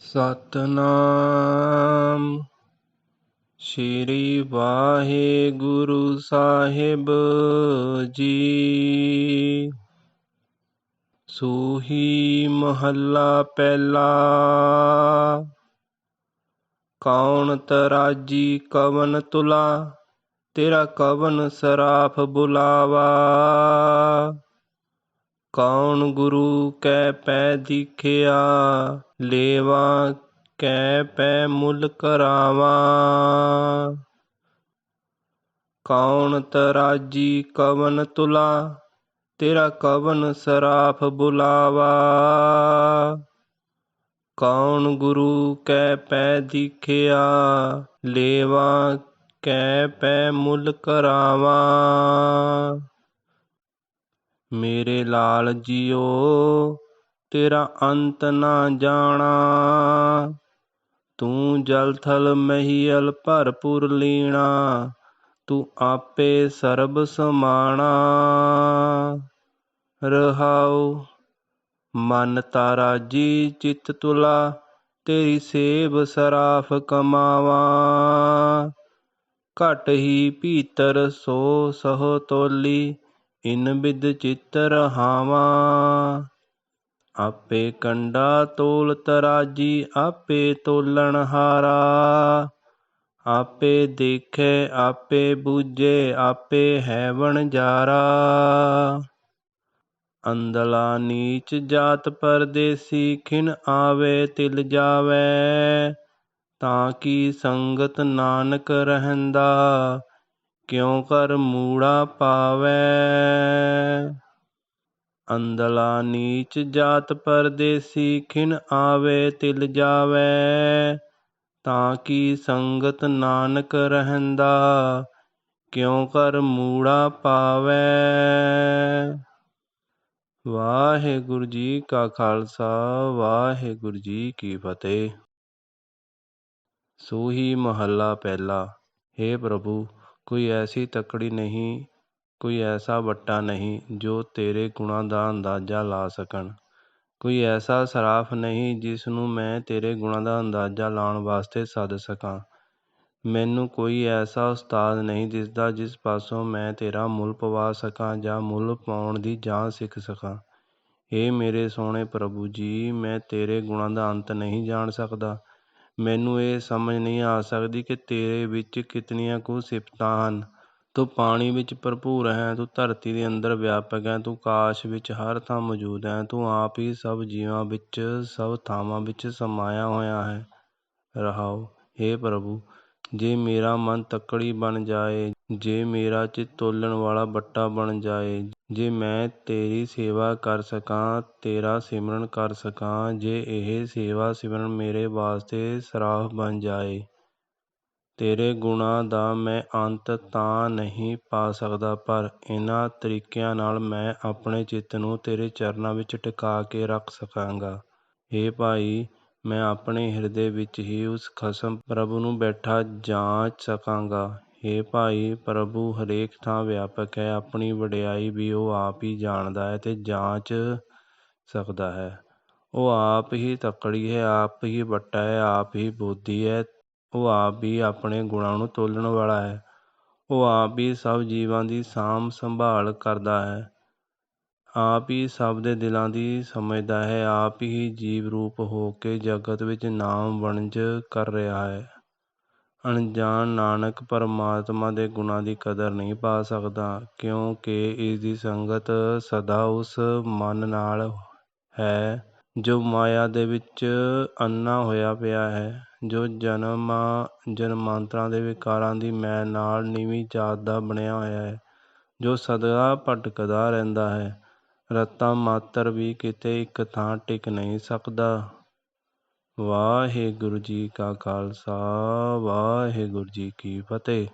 ਸਤਨਾਮ। ਸ਼੍ਰੀ ਵਾਹਿਗੁਰੂ ਸਾਹਿਬ ਜੀ। ਸੂਹੀ ਮਹੱਲਾ ਪਹਿਲਾ। ਕੌਣ ਤਰਾਜੀ ਕਵਨ ਤੁਲਾ, ਤੇਰਾ ਕਵਨ ਸਰਾਫ ਬੁਲਾਵਾ। ਕੌਣ ਗੁਰੂ ਕੈ ਪੈ ਦਿਖਿਆ? ਲੇਵਾ ਕੈ ਪੈ ਮੁੱਲ ਕਰਾਵਾ? ਕੌਣ ਤਰਾਜੀ ਕਵਨ ਤੁਲਾ? ਤੇਰਾ ਕਵਨ ਸਰਾਫ ਬੁਲਾਵਾ? ਕੌਣ ਗੁਰੂ ਕੈ ਪੈ ਦਿਖਿਆ? ਲੇਵਾ ਕੈ ਪੈ ਮੁੱਲ ਕਰਾਵਾ? ਮੇਰੇ ਲਾਲ ਜੀਓ, ਤੇਰਾ ਅੰਤ ਨਾ ਜਾਣਾ। ਤੂੰ ਜਲ ਥਲ ਮਹੀਲ ਭਰਪੂਰ ਲੀਣਾ, ਤੂੰ ਆਪੇ ਸਰਬ ਸਮਾਣਾ। ਰਹਾਉ, ਮਨ ਤਾਰਾ ਜੀ, ਚਿਤ ਤੁਲਾ, ਤੇਰੀ ਸੇਵ ਸਰਾਫ ਕਮਾਵਾ। ਘਟ ਹੀ ਭੀਤਰ ਸੋ ਸਹ ਤੋਲੀ ਇਨ ਬਿਦ ਚਿਤ ਰਹਾਵਾ, ਆਪੇ ਕੰਡਾ ਤੋਲ ਤਰਾਜੀ, ਆਪੇ ਤੋਲਣ ਹਾਰਾ। ਆਪੇ ਦੇਖੇ, ਆਪੇ ਬੂਝੇ, ਆਪੇ ਹੈ ਵਣਜਾਰਾ ਅੰਦਲਾ ਨੀਚ ਜਾਤ ਪਰਦੇਸੀ, ਖਿਨ ਆਵੇ ਤਿਲ ਜਾਵੇ। ਤਾਂ ਕੀ ਸੰਗਤ ਨਾਨਕ ਰਹਿੰਦਾ? ਕਿਉ ਕਰ ਮੂੜਾ ਪਾਵੈ? ਅੰਦਲਾ ਨੀਚ ਜਾਤ ਪਰਦੇਸੀ ਖਿਨ ਆਵੇ ਤਿਲ ਜਾਵੇ। ਤਾਂ ਕੀ ਸੰਗਤ ਨਾਨਕ ਰਹਿੰਦਾ? ਕਿਉ ਕਰ ਮੂੜਾ ਪਾਵੇ? ਵਾਹਿਗੁਰੂ ਜੀ ਕਾ ਖਾਲਸਾ, ਵਾਹਿਗੁਰੂ ਜੀ ਕੀ ਫਤਿਹ। ਸੂਹੀ ਮਹੱਲਾ ਪਹਿਲਾ हे ਪ੍ਰਭੂ ਕੋਈ ਐਸੀ ਤਕੜੀ ਨਹੀਂ, ਕੋਈ ਐਸਾ ਵੱਟਾ ਨਹੀਂ ਜੋ ਤੇਰੇ ਗੁਣਾਂ ਦਾ ਅੰਦਾਜ਼ਾ ਲਾ ਸਕਣ। ਕੋਈ ਐਸਾ ਸਰਾਫ ਨਹੀਂ ਜਿਸ ਨੂੰ ਮੈਂ ਤੇਰੇ ਗੁਣਾਂ ਦਾ ਅੰਦਾਜ਼ਾ ਲਾਉਣ ਵਾਸਤੇ ਸੱਦ ਸਕਾਂ। ਮੈਨੂੰ ਕੋਈ ਐਸਾ ਉਸਤਾਦ ਨਹੀਂ ਦਿਸਦਾ ਜਿਸ ਪਾਸੋਂ ਮੈਂ ਤੇਰਾ ਮੁੱਲ ਪਵਾ ਸਕਾਂ ਜਾਂ ਮੁੱਲ ਪਾਉਣ ਦੀ ਜਾਂਚ ਸਿੱਖ ਸਕਾਂ। ਏ ਮੇਰੇ ਸੋਹਣੇ ਪ੍ਰਭੂ ਜੀ, ਮੈਂ ਤੇਰੇ ਗੁਣਾਂ ਦਾ ਅੰਤ ਨਹੀਂ ਜਾਣ ਸਕਦਾ। ਮੈਨੂੰ ਇਹ ਸਮਝ ਨਹੀਂ ਆ ਸਕਦੀ ਕਿ ਤੇਰੇ ਵਿੱਚ ਕਿਤਨੀਆਂ ਕੁ ਸਿਫਤਾਂ ਹਨ। ਤੂੰ ਪਾਣੀ ਵਿੱਚ ਭਰਪੂਰ ਹੈ, ਤੂੰ ਧਰਤੀ ਦੇ ਅੰਦਰ ਵਿਆਪਕ ਹੈ, ਤੂੰ ਕਾਸ਼ ਵਿੱਚ ਹਰ ਥਾਂ ਮੌਜੂਦ ਹੈ, ਤੂੰ ਆਪ ਹੀ ਸਭ ਜੀਵਾਂ ਵਿੱਚ, ਸਭ ਥਾਵਾਂ ਵਿੱਚ ਸਮਾਇਆ ਹੋਇਆ ਹੈ। ਰਹਾਓ, ਹੇ ਪ੍ਰਭੂ ਜੇ ਮੇਰਾ ਮਨ ਤੱਕੜੀ ਬਣ ਜਾਏ, ਜੇ ਮੇਰਾ ਚਿੱਤ ਤੋਲਣ ਵਾਲਾ ਬੱਟਾ ਬਣ ਜਾਏ, ਜੇ ਮੈਂ ਤੇਰੀ ਸੇਵਾ ਕਰ ਸਕਾਂ, ਤੇਰਾ ਸਿਮਰਨ ਕਰ ਸਕਾਂ, ਜੇ ਇਹ ਸੇਵਾ ਸਿਮਰਨ ਮੇਰੇ ਵਾਸਤੇ ਸਰਾਹ ਬਣ ਜਾਏ, ਤੇਰੇ ਗੁਣਾਂ ਦਾ ਮੈਂ ਅੰਤ ਤਾਂ ਨਹੀਂ ਪਾ ਸਕਦਾ, ਪਰ ਇਹਨਾਂ ਤਰੀਕਿਆਂ ਨਾਲ ਮੈਂ ਆਪਣੇ ਚਿੱਤ ਨੂੰ ਤੇਰੇ ਚਰਨਾਂ ਵਿੱਚ ਟਿਕਾ ਕੇ ਰੱਖ ਸਕਾਂਗਾ। ਏ ਭਾਈ ਮੈਂ ਆਪਣੇ ਹਿਰਦੇ ਵਿੱਚ ਹੀ ਉਸ ਖਸਮ ਪ੍ਰਭੂ ਨੂੰ ਬੈਠਾ ਜਾਂਚ ਸਕਾਂਗਾ। ਹੇ ਭਾਈ ਪ੍ਰਭੂ, ਹਰੇਕ ਥਾਂ ਵਿਆਪਕ ਹੈ। ਆਪਣੀ ਵਡਿਆਈ ਵੀ ਉਹ ਆਪ ਹੀ ਜਾਣਦਾ ਹੈ ਅਤੇ ਜਾਂਚ ਸਕਦਾ ਹੈ। ਉਹ ਆਪ ਹੀ ਤੱਕੜੀ ਹੈ, ਆਪ ਹੀ ਵੱਟਾ ਹੈ, ਆਪ ਹੀ ਬੋਧੀ ਹੈ। ਉਹ ਆਪ ਹੀ ਆਪਣੇ ਗੁਣਾਂ ਨੂੰ ਤੋਲਣ ਵਾਲਾ ਹੈ। ਉਹ ਆਪ ਹੀ ਸਭ ਜੀਵਾਂ ਦੀ ਸਾਂਭ ਸੰਭਾਲ ਕਰਦਾ ਹੈ। ਆਪ ਹੀ ਸਭ ਦੇ ਦਿਲਾਂ ਦੀ ਸਮਝਦਾ ਹੈ, ਆਪ ਹੀ ਜੀਵ ਰੂਪ ਹੋ ਕੇ ਜਗਤ ਵਿੱਚ ਨਾਮ ਵਣਜ ਕਰ ਰਿਹਾ ਹੈ। ਅਣਜਾਣ ਨਾਨਕ ਪਰਮਾਤਮਾ ਦੇ ਗੁਣਾਂ ਦੀ ਕਦਰ ਨਹੀਂ ਪਾ ਸਕਦਾ, ਕਿਉਂਕਿ ਇਸ ਦੀ ਸੰਗਤ ਸਦਾ ਉਸ ਮਨ ਨਾਲ ਹੈ, ਜੋ ਮਾਇਆ ਦੇ ਵਿੱਚ ਅੰਨਾ ਹੋਇਆ ਪਿਆ ਹੈ, ਜੋ ਜਨਮਾਂ, ਜਨਮਾਂਤਰਾਂ ਦੇ ਵਿਕਾਰਾਂ ਦੀ ਮੈਲ ਨਾਲ ਨੀਵੀਂ ਜਾਤ ਦਾ ਬਣਿਆ ਹੋਇਆ ਹੈ, ਜੋ ਸਦਾ ਭਟਕਦਾ ਰਹਿੰਦਾ ਹੈ। ਰਤਾ ਮਾਤਰ ਵੀ ਕਿਤੇ ਇੱਕ ਥਾਂ ਟਿਕ ਨਹੀਂ ਸਕਦਾ। ਵਾਹਿਗੁਰੂ ਜੀ ਕਾ ਖਾਲਸਾ, ਵਾਹਿਗੁਰੂ ਜੀ ਕੀ ਫਤਿਹ।